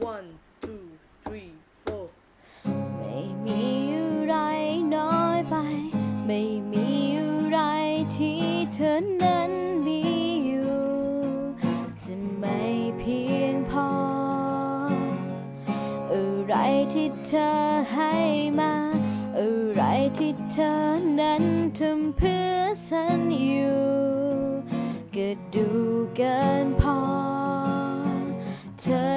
one two three four ไม่มีอะไรน้อยไป ไม่มีอะไรที่เธอนั้นมีอยู่ จะไม่เพียงพอ อะไรที่เธอให้มา อะไรที่เธอนั้นทำเพื่อฉันอยู่ก็ดูเกินพอเธอ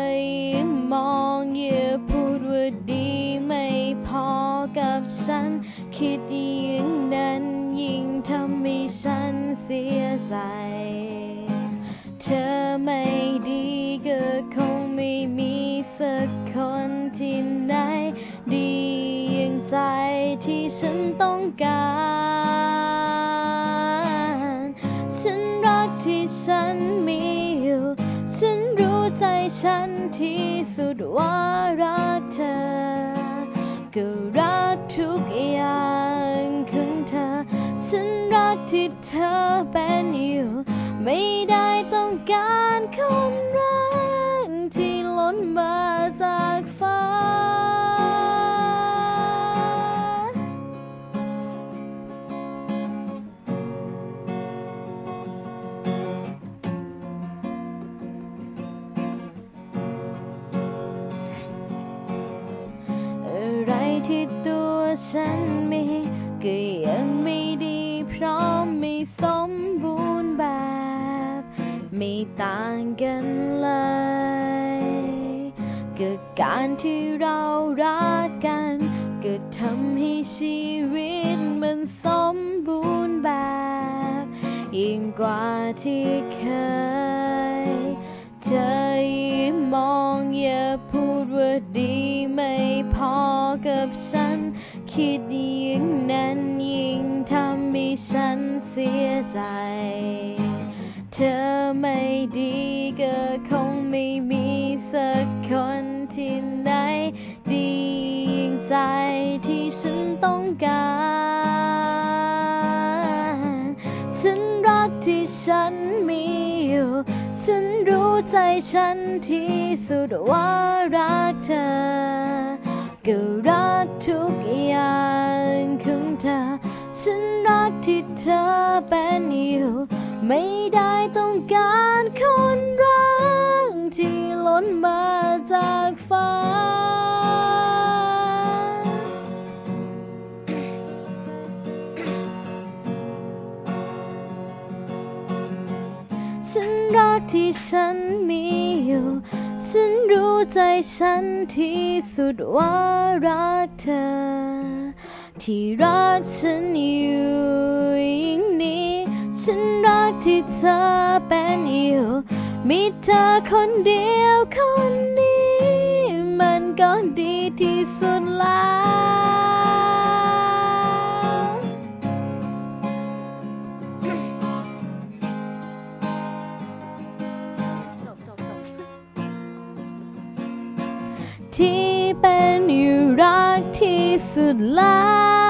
ว่าดีไม่พอกับฉัน คิดยิ่งนั้นยิ่งทำให้ฉันเสียใจ เธอไม่ดีก็คงไม่มีสักคนที่ไหน ดีอย่างใจที่ฉันต้องการ ฉันที่สุดว่ารักเธอ ก็รักทุกอย่างของเธอ ฉันรักที่เธอเป็นอยู่ ไม่ได้ต้องการคนรั ฉันมีก็ยังไม่ดีพร้อมไม่สมบูรณ์แบบไม่ต่างกันเลยก็การที่เรารักกันก็ทำให้ชีวิตมันสมบูรณ์แบบยิ่งกว่าที่เคย ว่าดีไม่พอกับฉัน คิดยิ่งนั้นยิ่งทำให้ฉันเสียใจ เธอไม่ดีก็คงไม่มีสักคนที่ไหนดียิ่งใจที่ฉันต้องการ กที่ฉันมีอยู่ ฉันรู้ใจฉันที่สุดว่ารักเธอ ก็รักทุกอย่างของเธอ ฉันรักที่เธอเป็นอยู่ ไม่ได้ต้องการ ฉันรักที่ฉันมีอยู่ ฉันรู้ใจฉันที่สุดว่ารักเธอ ที่รักฉันอยู่อย่างนี้ ฉันรักที่เธอเป็นอยู่ มีเธอคนเดียวคนนี้ มันก็ดีที่สุด ที่เป็นอยู่รักที่สุดแล้ว